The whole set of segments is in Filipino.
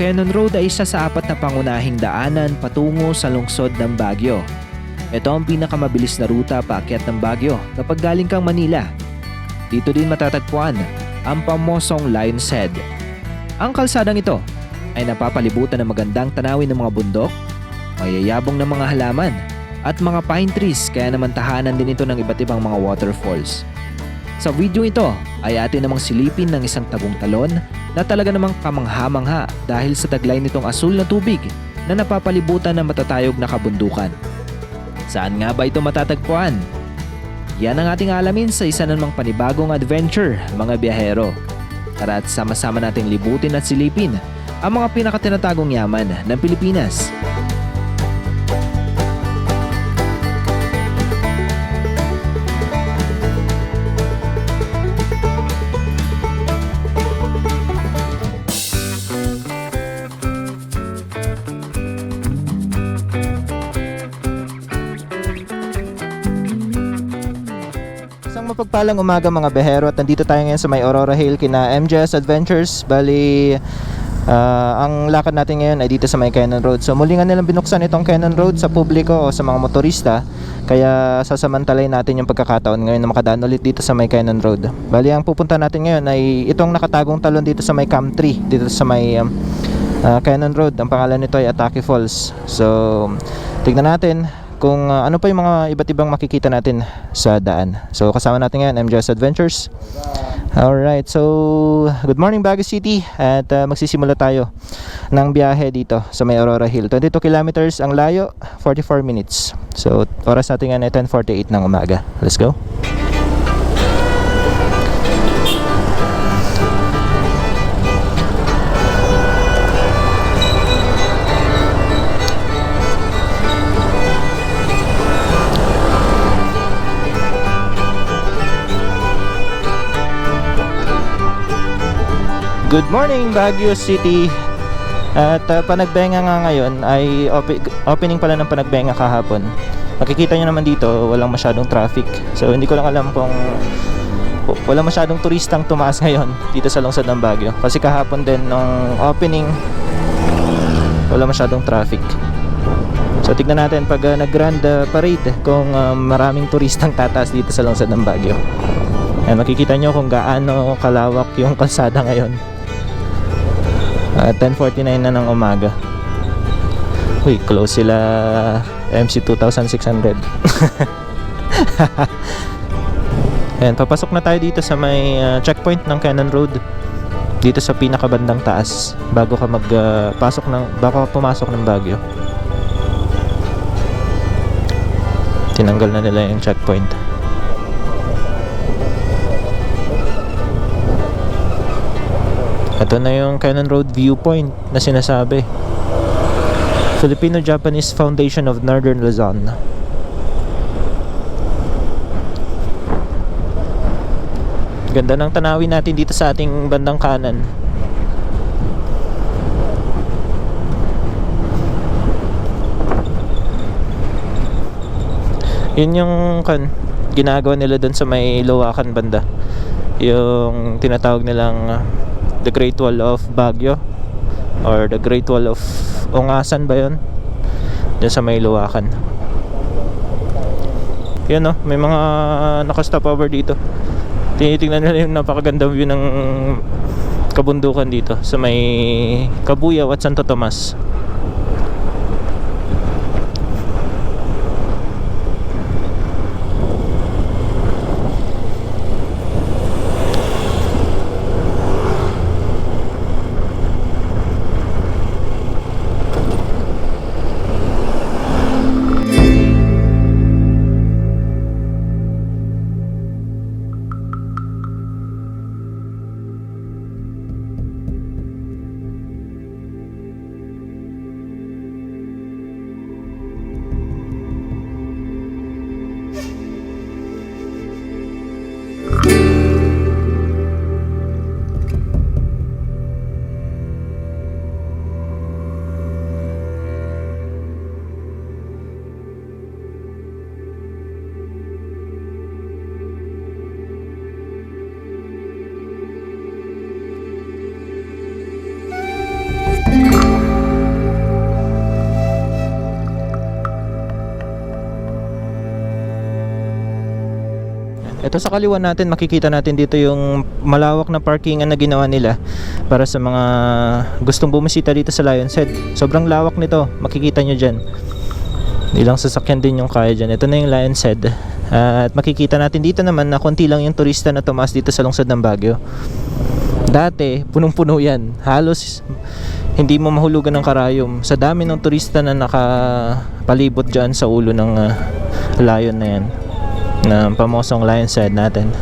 Cannon Road ay isa sa apat na pangunahing daanan patungo sa lungsod ng Baguio. Ito ang pinakamabilis na ruta paakyat ng Baguio kapag galing kang Manila. Dito din matatagpuan ang pamosong Lion's Head. Ang kalsadang ito ay napapalibutan ng magandang tanawin ng mga bundok, mayayabong ng mga halaman, at mga pine trees kaya naman tahanan din ito ng iba't ibang mga waterfalls. Sa video ito ay atin namang silipin ng isang tagong talon na talaga namang kamangha-mangha dahil sa taglay nitong asul na tubig na napapalibutan ng matatayog na kabundukan. Saan nga ba ito matatagpuan? Yan ang ating alamin sa isa namang panibagong adventure, mga biyahero. Tara at sama-sama nating libutin at silipin ang mga pinakatinatagong yaman ng Pilipinas. Isang mapagpalang umaga mga behero at nandito tayo ngayon sa may Aurora Hill kina MJS Adventures. Bali, ah, ang lakad natin ngayon ay dito sa may Cannon Road. So muli nga nilang binuksan itong Cannon Road sa publiko o sa mga motorista. Kaya sasamantalayin natin yung pagkakataon ngayon na makadaan ulit dito sa may Cannon Road. Bali, ang pupunta natin ngayon ay itong nakatagong talon dito sa may Cam 3. Dito sa may um, ah, Cannon Road. Ang pangalan nito ay Atake Falls. So, tignan natin kung uh, ano pa yung mga iba't ibang makikita natin sa daan. So kasama natin ngayon MJS Adventures. Alright, so good morning Baguio City at uh, magsisimula tayo ng biyahe dito sa may Aurora Hill. 22 kilometers ang layo, 44 minutes. So oras natin ngayon ay 10.48 ng umaga. Let's go. Good morning Baguio City. At uh, Panagbenga nga ngayon ay opi- opening pala ng Panagbenga kahapon. Makikita nyo naman dito, walang masyadong traffic. So hindi ko lang alam kung wala masyadong turistang tumaas ngayon dito sa lungsod ng Baguio. Kasi kahapon din nung opening, wala masyadong traffic. So tignan natin pag uh, nag-grand uh, parade kung uh, maraming turistang tataas dito sa lungsod ng Baguio. Ayan, makikita nyo kung gaano kalawak yung kalsada ngayon. Uh, 10.49 na ng umaga. Uy, close sila MC 2600. Ayan, papasok na tayo dito sa may uh, checkpoint ng Cannon Road. Dito sa pinakabandang taas bago ka magpasok ng bago ka pumasok ng Baguio. Tinanggal na nila yung checkpoint. Ito na yung Cannon Road viewpoint na sinasabi. Filipino-Japanese Foundation of Northern Luzon. Ganda ng tanawin natin dito sa ating bandang kanan. Yun yung kan ginagawa nila doon sa may Luwakan banda. Yung tinatawag nilang the Great Wall of Baguio or the Great Wall of Ongasan ba yun? Diyan sa may Luwakan. Yan no, may mga nakastop over dito. Tinitingnan nila yung napakagandang view ng kabundukan dito sa may Kabuyaw at Santo Tomas. Ito sa kaliwa natin, makikita natin dito yung malawak na parkingan na ginawa nila para sa mga gustong bumisita dito sa Lion's Head. Sobrang lawak nito, makikita nyo dyan. Ilang sasakyan din yung kaya dyan. Ito na yung Lion's Head. at makikita natin dito naman na konti lang yung turista na tumaas dito sa lungsod ng Baguio. Dati, punong-puno yan. Halos hindi mo mahulugan ng karayom. Sa dami ng turista na nakapalibot dyan sa ulo ng ah, lion na yan. Na pamosong lion's head natin.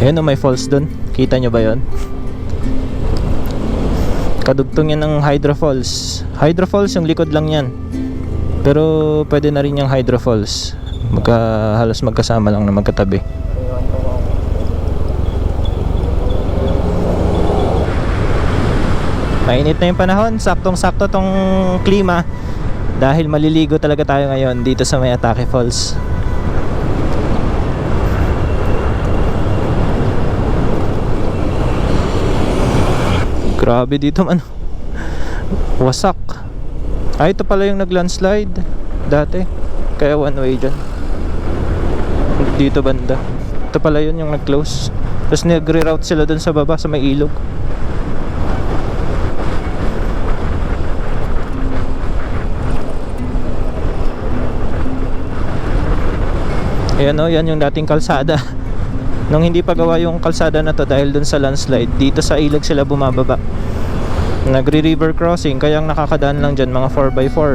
Ayun o, may falls dun. Kita nyo ba yon? Kadugtong yan ng Hydro Falls. Hydro Falls, yung likod lang yan. Pero pwede na rin yung Hydro Falls. Magka, halos magkasama lang na magkatabi. Mainit na yung panahon, saktong-sakto tong klima dahil maliligo talaga tayo ngayon dito sa may Atake Falls. Grabe dito man. Wasak. Ah, ito pala yung nag-landslide dati. Kaya one way dyan. Dito banda. Ito pala yun yung nag-close. Tapos nag-reroute sila dun sa baba sa may ilog. Ayan o, yan yung dating kalsada. Nung hindi pa gawa yung kalsada na to dahil dun sa landslide, dito sa ilog sila bumababa. Nagre-river crossing, kaya ang nakakadaan lang dyan mga 4x4.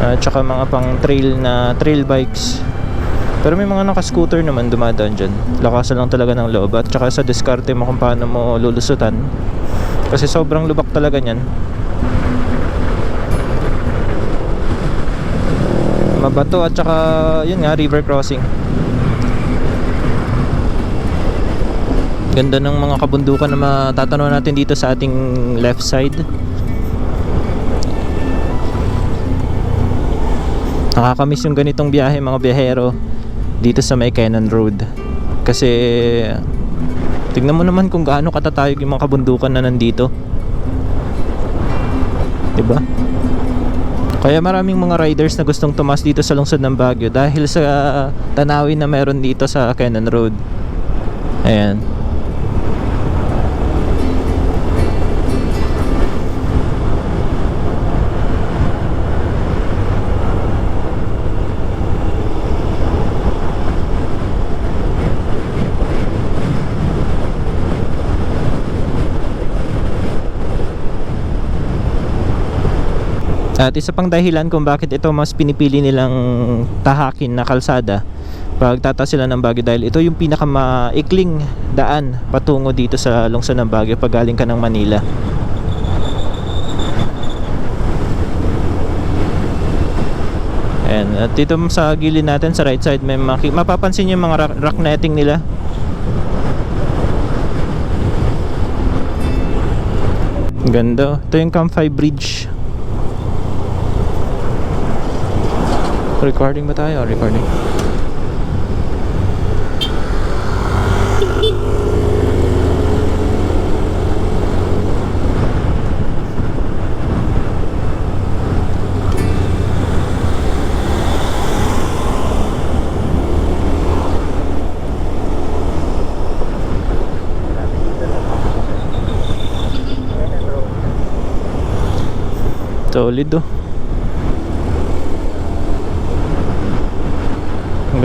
At tsaka mga pang trail na trail bikes. Pero may mga naka-scooter naman dumadaan dyan. Lakasan lang talaga ng loob at tsaka sa diskarte mo kung paano mo lulusutan. Kasi sobrang lubak talaga niyan. Mabato at tsaka yun nga river crossing. Ganda ng mga kabundukan na matatanaw natin dito sa ating left side. Nakakamiss yung ganitong biyahe mga biyahero dito sa may Cannon Road. Kasi tignan mo naman kung gaano katatayog yung mga kabundukan na nandito. 'Di ba? Kaya maraming mga riders na gustong tumas dito sa lungsod ng Baguio dahil sa tanawin na meron dito sa Cannon Road. Ayan. At isa pang dahilan kung bakit ito mas pinipili nilang tahakin na kalsada pag tataas sila ng Baguio dahil ito yung pinakamaikling daan patungo dito sa lungsod ng Baguio pag galing ka ng Manila. Ayan, at dito sa gilid natin sa right side may maki- mapapansin yung mga rock, rock netting nila. Ganda. Ito yung Camp 5 Bridge. Recording ba tayo? Recording. Solid oh.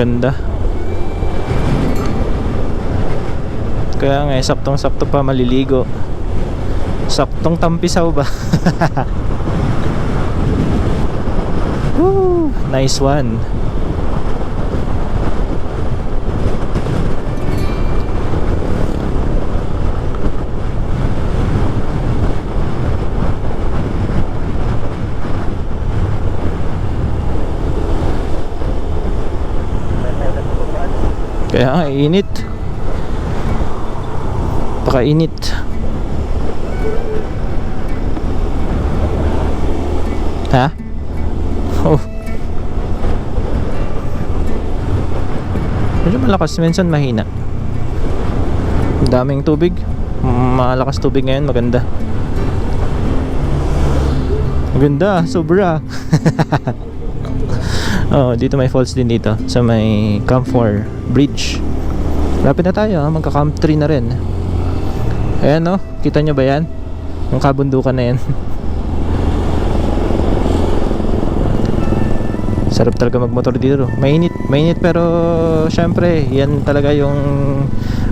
Ganda. Kaya nga, eh, saktong-sakto pa maliligo. Saktong tampisaw ba? Woo! Nice one. Kaya init. Pakainit. Ha? Oh. Medyo malakas, minsan mahina. Daming tubig. Malakas tubig ngayon, maganda. Maganda, sobra. oh, dito may falls din dito sa may Camphor Bridge. Lapit na tayo, ah. magka-camp 3 na rin. Ayan no, kita nyo ba yan? Yung kabundukan na yan. Sarap talaga magmotor dito. Mainit, mainit pero syempre, yan talaga yung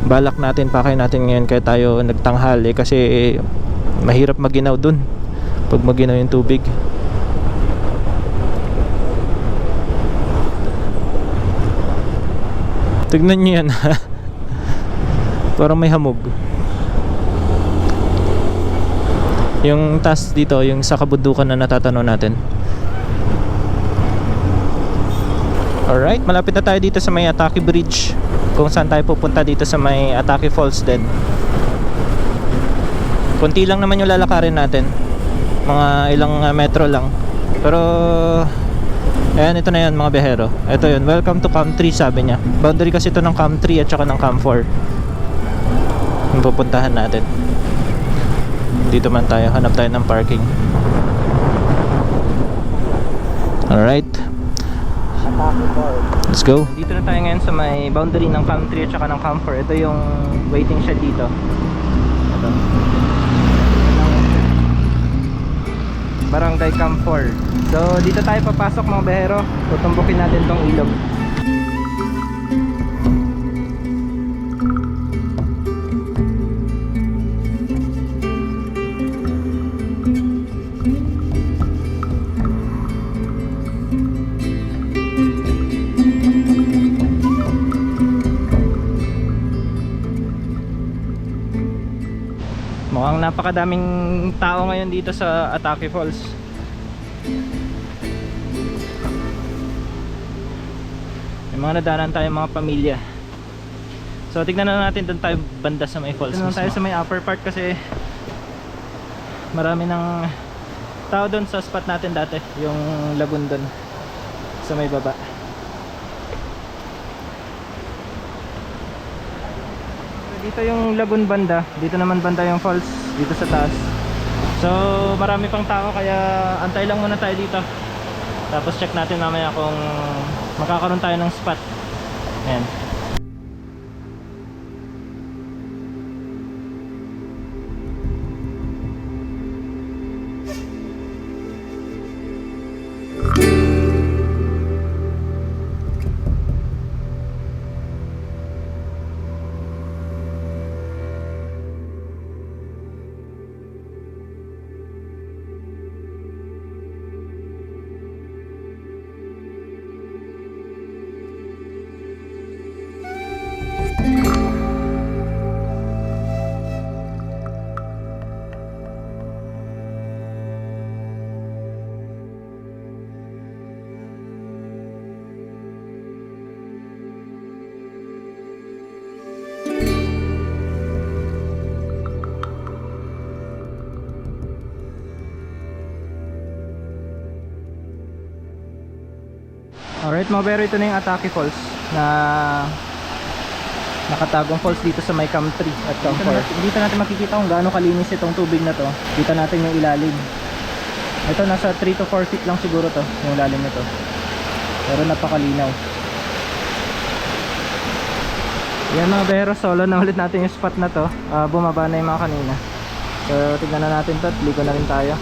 balak natin, pakay natin ngayon kaya tayo nagtanghal eh, kasi mahirap maginaw dun pag maginaw yung tubig. Tignan nyo yan Parang may hamog. Yung task dito, yung sa kabundukan na natatanaw natin. Alright, malapit na tayo dito sa may Atake Bridge. Kung saan tayo pupunta dito sa may Atake Falls din. Kunti lang naman yung lalakarin natin. Mga ilang uh, metro lang. Pero Ayan, ito na yan mga behero. Ito yun, welcome to Cam 3 sabi niya. Boundary kasi ito ng Cam 3 at saka ng Cam 4. Yung pupuntahan natin. Dito man tayo, hanap tayo ng parking. Alright. Let's go. Dito na tayo ngayon sa may boundary ng Cam 3 at saka ng Cam 4. Ito yung waiting shed dito. Ito. Barangay Cam 4. So dito tayo papasok mga behero. Tutumbukin natin tong ilog. Mukhang napakadaming tao ngayon dito sa Atake Falls. May mga nadanan tayo mga pamilya. So tignan na natin doon tayo banda sa may falls. Tignan tayo sa may upper part kasi marami ng tao doon sa spot natin dati, yung lagoon doon sa may baba. Dito yung lagoon banda, dito naman banda yung falls, dito sa taas. So marami pang tao kaya antay lang muna tayo dito. Tapos check natin mamaya kung makakaroon tayo ng spot. Ayan. Alright mga bero, ito na yung Atake Falls na nakatagong falls dito sa may Cam 3 at Cam 4. Dito natin makikita kung gaano kalinis itong tubig na to. Kita natin yung ilalim. Ito nasa 3 to 4 feet lang siguro to, yung ilalim nito. Pero napakalinaw. Yan mga bero, solo na ulit natin yung spot na to. Ah, bumaba na yung mga kanina. So tignan na natin to, at ligo na rin tayo.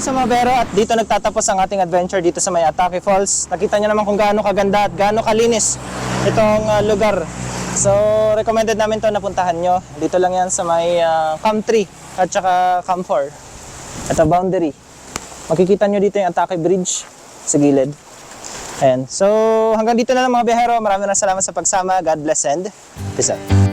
Okay sa Mabero at dito nagtatapos ang ating adventure dito sa may Atake Falls. Nakita nyo naman kung gaano kaganda at gaano kalinis itong ah, lugar. So, recommended namin to na puntahan nyo. Dito lang yan sa may ah, Cam 3 at saka Cam 4. Ito, boundary. Makikita nyo dito yung Atake Bridge sa gilid. Ayan. So, hanggang dito na lang mga biyahero. Maraming maraming salamat sa pagsama. God bless and peace out.